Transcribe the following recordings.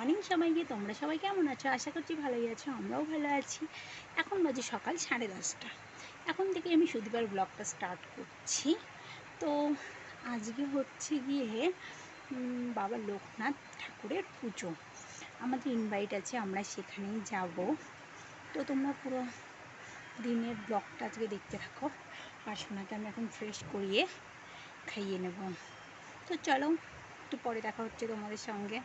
Morning সবাইকে, তোমরা সবাই কেমন আছো? আশা করছি ভালোই আছো, আমরাও ভালো আছি। এখন বাজে সকাল সাড়ে দশটা। এখন থেকে আমি সুদীপার ব্লগটা স্টার্ট করছি। তো আজকে হচ্ছে গিয়ে বাবা লোকনাথ ঠাকুরের পুজো। আমাদের ইনভাইট আছে, আমরা সেখানেই যাব। তো তোমরা পুরো দিনের ব্লগটা আজকে দেখতে থাকো আর সোনাকে আমি এখন ফ্রেশ করিয়ে খাইয়ে নেব। তো চলো, একটু পরে দেখা হচ্ছে তোমাদের সঙ্গে।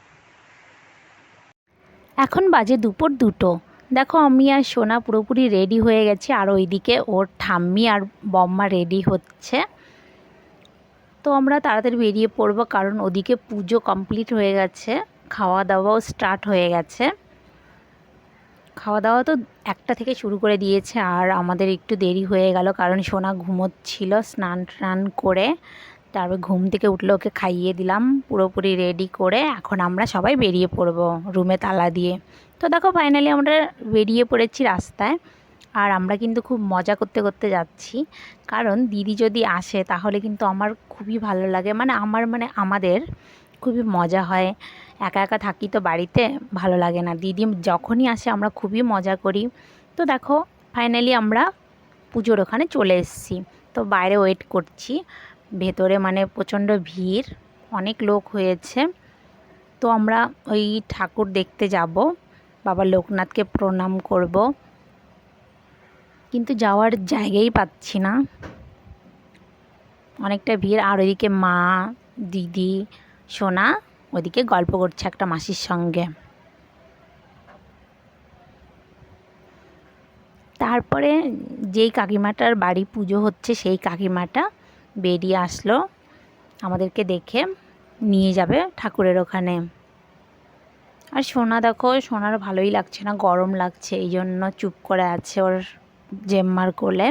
এখন বাজে দুপুর দুটো। দেখো আমি আর সোনা পুরোপুরি রেডি হয়ে গেছি, আর ওইদিকে ওর ঠাম্মি আর বম্মা রেডি হচ্ছে। তো আমরা তাড়াতাড়ি বেরিয়ে পড়ব, কারণ ওদিকে পুজো কমপ্লিট হয়ে গেছে খাওয়া দাওয়াও স্টার্ট হয়ে গেছে। খাওয়া দাওয়া তো একটা থেকে শুরু করে দিয়েছে, আর আমাদের একটু দেরি হয়ে গেল, কারণ সোনা ঘুমোচ্ছিল স্নান টান করে। তারপর ঘুম থেকে উঠলে ওকে খাইয়ে দিলাম, পুরোপুরি রেডি করে। এখন আমরা সবাই বেরিয়ে পড়ব রুমে তালা দিয়ে। তো দেখো ফাইনালি আমরা বেরিয়ে পড়েছি রাস্তায়। আর আমরা কিন্তু খুব মজা করতে করতে যাচ্ছি। কারণ দিদি যদি আসে তাহলে কিন্তু আমার খুবই ভালো লাগে। মানে আমার মানে আমাদের খুবই মজা হয়। একা একা থাকি তো বাড়িতে, ভালো লাগে না। দিদি যখনই আসে আমরা খুবই মজা করি। তো দেখো ফাইনালি আমরা পুজোর ওখানে চলে এসেছি। তো বাইরে ওয়েট করছি। ভেতরে মানে প্রচণ্ড ভিড়, অনেক লোক হয়েছে। তো আমরা ওই ঠাকুর দেখতে যাব, বাবা লোকনাথকে প্রণাম করব। কিন্তু যাওয়ার জায়গাই পাচ্ছি না। অনেকটা ভিড়, আর ওইদিকে মা, দিদি, সোনা, ওইদিকে গল্প করছে একটা মাসির সঙ্গে। তারপরে যেই কাকিমাটার বাড়ি পুজো হচ্ছে, সেই কাকিমাটা বেরিয়ে আসলো। আমাদেরকে দেখে নিয়ে যাবে ঠাকুরের ওখানে। আর সোনা দেখো, সোনার ভালোই লাগছে না, গরম লাগছে, এই জন্য চুপ করে আছে ওর জেম্মার কোলে।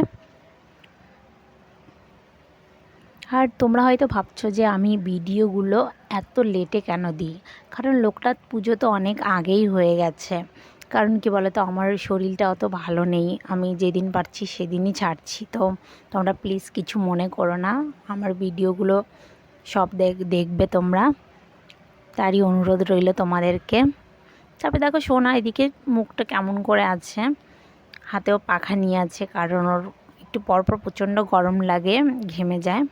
আর তোমরা হয়তো ভাবছ যে আমি ভিডিওগুলো এত লেটে কেন দিই? কারণ লোকনাথ পুজো তো অনেক আগেই হয়ে গেছে। কারণ কি বলতো? আমার শরীরটা অত ভালো নেই। আমি যেদিন পারছি সেদিনই ছাড়ছি। তো তোমরা প্লিজ কিছু মনে করো না। আমার ভিডিওগুলো সব দেখ, দেখবে তোমরা। তারই অনুরোধ রইল তোমাদেরকে। তারপরে দেখো সোনা এদিকে মুখটা কেমন করে আছে। হাতেও পাখা নিয়ে আছে, কারণ ওর একটু পরপর প্রচণ্ড গরম লাগে, ঘেমে যায়।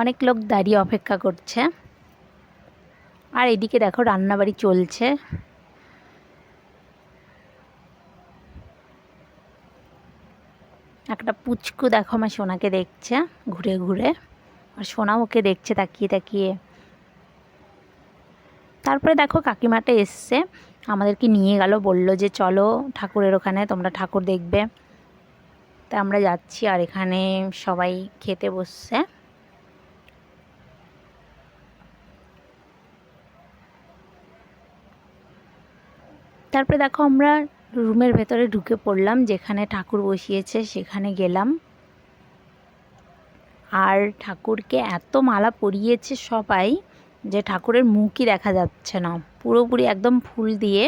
অনেক লোক দাঁড়িয়ে অপেক্ষা করছে। আর এদিকে দেখো রান্নাবাড়ি চলছে। একটা পুচকু দেখো আমার সোনাকে দেখছে ঘুরে ঘুরে। আর সোনা ওকে দেখছে তাকিয়ে তাকিয়ে। তারপরে দেখো কাকিমাটা এসছে, আমাদেরকে নিয়ে গেল, বলল যে চলো ঠাকুরের ওখানে, তোমরা ঠাকুর দেখবে। তা আমরা যাচ্ছি আর এখানে সবাই খেতে বসছে। তারপরে দেখো আমরা রুমের ভেতরে ঢুকে পড়লাম, যেখানে ঠাকুর বসিয়েছে সেখানে গেলাম। আর ঠাকুরকে এত মালা পরিয়েছে সবাই যে ঠাকুরের মুখই দেখা যাচ্ছে না। পুরোপুরি একদম ফুল দিয়ে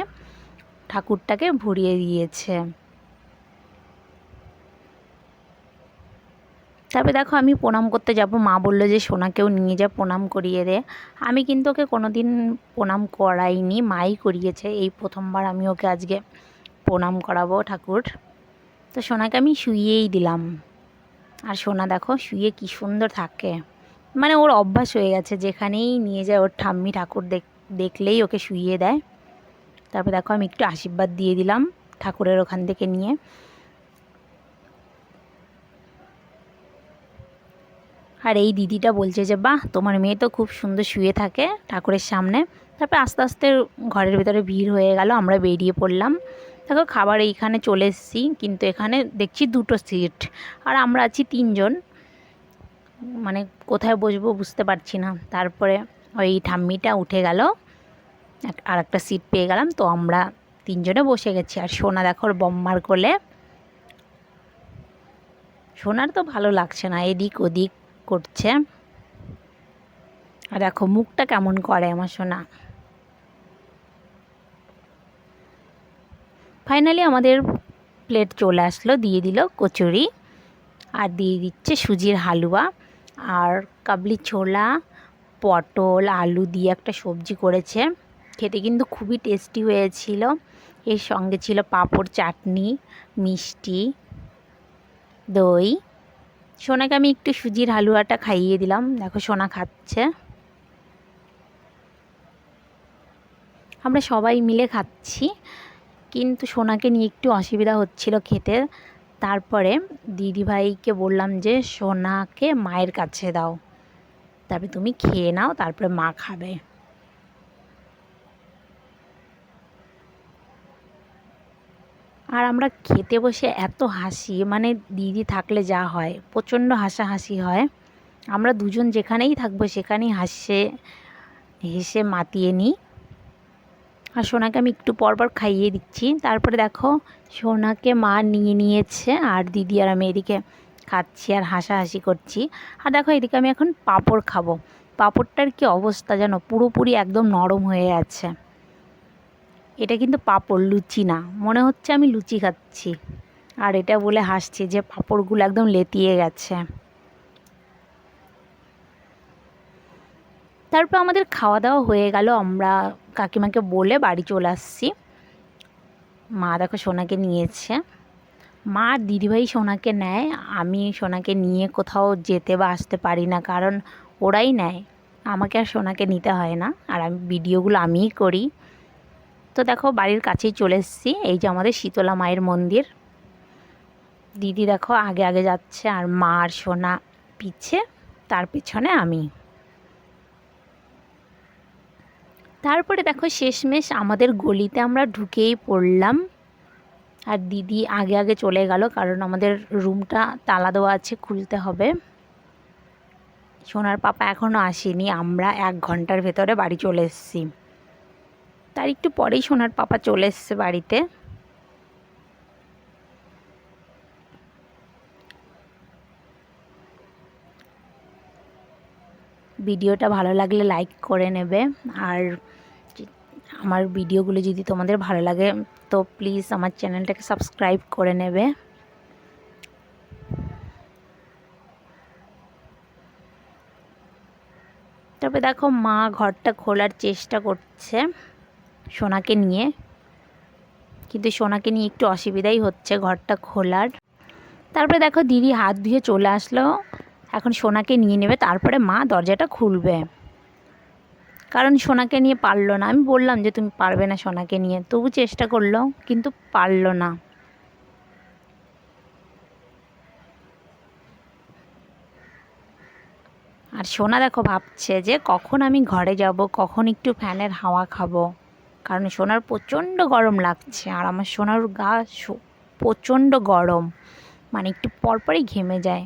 ঠাকুরটাকে ভরিয়ে দিয়েছে। তারপরে দেখো আমি প্রণাম করতে যাব। মা বলল যে, সোনাকেও নিয়ে যা, প্রণাম করিয়ে দে। আমি কিন্তু ওকে কোনো দিন প্রণাম করাইনি, মাই করিয়েছে। এই প্রথমবার আমি ওকে আজকে প্রণাম করাবো ঠাকুর। তো সোনাকে আমি শুইয়েই দিলাম। আর সোনা দেখো শুয়ে কি সুন্দর থাকে। মানে ওর অভ্যাস হয়ে গেছে, যেখানেই নিয়ে যায় ওর ঠাম্মি ঠাকুর দেখ, দেখলেই ওকে শুইয়ে দেয়। তারপর দেখো আমি একটু আশীর্বাদ দিয়ে দিলাম ঠাকুরের ওখান থেকে নিয়ে। আর এই দিদিটা বলছে যে, বাহ, তোমার মেয়ে তো খুব সুন্দর শুয়ে থাকে ঠাকুরের সামনে। তারপর আস্তে আস্তে ঘরের ভেতরে ভিড় হয়ে গেল, আমরা বেরিয়ে পড়লাম। দেখো, খাবার এইখানে চলে এসেছি, কিন্তু এখানে দেখছি দুটো সিট আর আমরা আছি তিনজন। মানে কোথায় বসবো বুঝতে পারছি না। তারপরে ওই ঠাম্মিটা উঠে গেল আর একটা সিট পেয়ে গেলাম, তো আমরা তিনজনে বসে গেছি। আর সোনা দেখো ওর বম্মার কোলে। সোনার তো ভালো লাগছে না, এদিক ওদিক করছে। আর দেখো, মুখটা কেমন করে আমার সোনা। ফাইনালি আমাদের প্লেট চলে আসলো, দিয়ে দিল কচুরি আর দিয়ে দিচ্ছে সুজির হালুয়া আর কাবলি ছোলা, পটল, আলু দিয়ে একটা সবজি করেছে। খেতে কিন্তু খুবই টেস্টি হয়েছিল। এর সঙ্গে ছিল পাঁপড় চাটনি, মিষ্টি, দই সোনাকে আমি একটু সুজির হালুয়াটা খাইয়ে দিলাম। দেখো সোনা খাচ্ছে। আমরা সবাই মিলে খাচ্ছি। কিন্তু সোনাকে নিয়ে একটু অসুবিধা হচ্ছিল খেতে। তারপরে দিদিভাইকে বললাম যে, সোনাকে মায়ের কাছে দাও। তারপরে তুমি খেয়ে নাও, তারপরে মা খাবে। আর আমরা খেতে বসে এত হাসি মানে দিদি থাকলে যা হয়, প্রচণ্ড হাসাহাসি হয়। আমরা দুজন যেখানেই থাকব সেখানেই হাসে, হেসে মাতিয়ে নিই। আর সোনাকে আমি একটু পরপর খাইয়ে দিচ্ছি। তারপরে দেখো, সোনাকে মা নিয়ে নিয়েছে আর দিদি আর আমি এদিকে খাচ্ছি আর হাসাহাসি করছি। আর দেখো, এদিকে আমি এখন পাঁপড় খাব। পাঁপড়টার কি অবস্থা জানো? পুরোপুরি একদম নরম হয়ে আছে। এটা কিন্তু পাঁপড়, লুচি না। মনে হচ্ছে আমি লুচি খাচ্ছি। আর এটা বলে হাসছে যে পাঁপড়গুলো একদম লেতিয়ে গেছে। তারপর আমাদের খাওয়া দাওয়া হয়ে গেল। আমরা কাকিমাকে বলে বাড়ি চলে আসছি। মা দেখো সোনাকে নিয়েছে। মা দিদিভাই সোনাকে নেয়। আমি সোনাকে নিয়ে কোথাও যেতে বা আসতে পারি না, কারণ ওরাই নেয়। আমাকে আর সোনাকে নিতে হয় না। আর আমি ভিডিওগুলো আমিই করি। তো দেখো বাড়ির কাছেই চলে এসেছি। এই যে আমাদের শীতলা মায়ের মন্দির। দিদি দেখো আগে আগে যাচ্ছে, আর মা আর সোনা পিছে, তার পিছনে আমি। তারপরে দেখো শেষমেশ আমাদের গলিতে আমরা ঢুকেই পড়লাম। আর দিদি আগে আগে চলে গেল, কারণ আমাদের রুমটা তালা দেওয়া আছে খুলতে হবে। সোনার পাপা এখনও আসেনি, আমরা এক ঘণ্টার ভেতরে বাড়ি চলে এসেছি। তার একটু পরেই সোনার পাপা চলে এসছে বাড়িতে। ভিডিওটা ভালো লাগলে লাইক করে নেবে। আর আমার ভিডিওগুলো যদি তোমাদের ভালো লাগে, তো প্লিজ আমার চ্যানেলটাকে সাবস্ক্রাইব করে নেবে। তবে দেখো মা ঘরটা খোলার চেষ্টা করছে। সোনাকে নিয়ে। কিন্তু সোনাকে নিয়ে একটু অসুবিধাই হচ্ছে ঘরটা খোলার। তারপরে দেখো দিদি হাত ধুয়ে চলে আসলো। এখন সোনাকে নিয়ে নেবে, তারপরে মা দরজাটা খুলবে। কারণ সোনাকে নিয়ে পারল না। আমি বললাম যে, তুমি পারবে না সোনাকে নিয়ে। তবু চেষ্টা করল, কিন্তু পারল না। আর সোনা দেখো ভাবছে যে, কখন আমি ঘরে যাব? কখন একটু ফ্যানের হাওয়া খাব? কারণ সোনার প্রচণ্ড গরম লাগছে আর আমার সোনার গা প্রচণ্ড গরম। মানে একটু পরপরই ঘেমে যায়।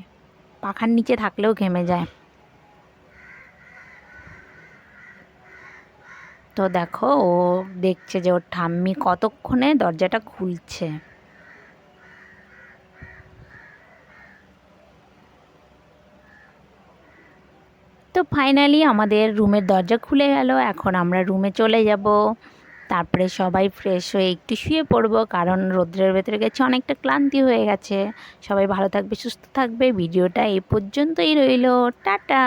পাখার নিচে থাকলেও ঘেমে যায়। তো দেখো, ও দেখছে যে ওর ঠাম্মি কতক্ষণে দরজাটা খুলছে। তো ফাইনালি আমাদের রুমের দরজা খুলে গেল। এখন আমরা রুমে চলে যাব। তারপরে সবাই ফ্রেশ হয়ে একটু শুয়ে পড়ব, কারণ রোদ্রের ভেতরে গেছে অনেকটা ক্লান্তি হয়ে গেছে। সবাই ভালো থাকবে, সুস্থ থাকবে। ভিডিওটা এই পর্যন্তই রইল। টাটা!